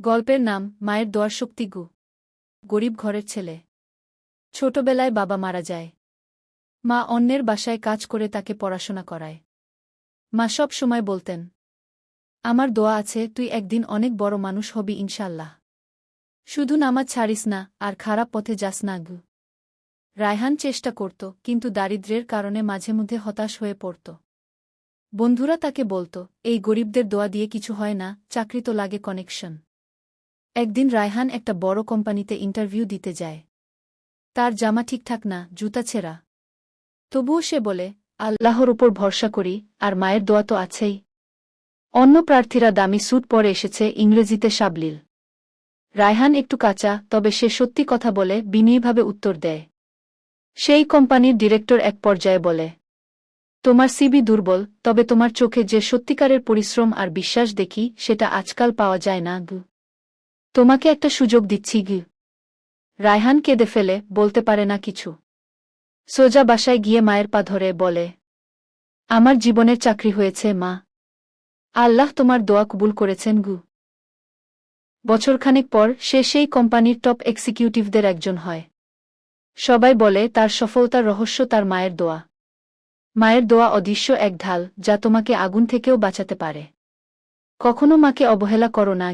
গল্পের নাম, মায়ের দোয়ার শক্তি গু। গরিব ঘরের ছেলে। ছোটবেলায় বাবা মারা যায়। মা অন্যের বাসায় কাজ করে তাকে পড়াশোনা করায়। মা সব সময় বলতেন, আমার দোয়া আছে, তুই একদিন অনেক বড় মানুষ হবি ইনশাল্লাহ শুধু নামাজ ছাড়িস না, আর খারাপ পথে যাস না গু। রায়হান চেষ্টা করত, কিন্তু দারিদ্র্যের কারণে মাঝে মধ্যে হতাশ হয়ে পড়ত। বন্ধুরা তাকে বলত, এই গরিবদের দোয়া দিয়ে কিছু হয় না, চাকরি তো লাগে কানেকশন একদিন রায়হান একটা বড় কোম্পানিতে ইন্টারভিউ দিতে যায়। তার জামা ঠিকঠাক না, জুতা ছেঁড়া। তবুও সে বলে, আল্লাহর উপর ভরসা করি, আর মায়ের দোয়া তো আছেই। অন্য প্রার্থীরা দামি স্যুট পরে এসেছে, ইংরেজিতে সাবলীল। রায়হান একটু কাঁচা, তবে সে সত্যি কথা বলে, বিনয়ীভাবে উত্তর দেয়। সেই কোম্পানির ডিরেক্টর এক পর্যায়ে বলে, তোমার সিবি দুর্বল, তবে তোমার চোখে যে সত্যিকারের পরিশ্রম আর বিশ্বাস দেখি, সেটা আজকাল পাওয়া যায় না তোমাকে একটা সুযোগ দিচ্ছি গি রায়হান কেঁদে ফেলে, বলতে পারে না কিছু। সোজা বাসায় গিয়ে মায়ের পা ধরে বলে, আমার জীবনের চাকরি হয়েছে, মা। আল্লাহ তোমার দোয়া কবুল করেছেন গু। বছরখানেক পর সে সেই কোম্পানির টপ এক্সিকিউটিভদের একজন হয়। সবাই বলে, তার সফলতার রহস্য তার মায়ের দোয়া। মায়ের দোয়া অদৃশ্য এক ঢাল, যা তোমাকে আগুন থেকেও বাঁচাতে পারে। কখনো মাকে অবহেলা করো না।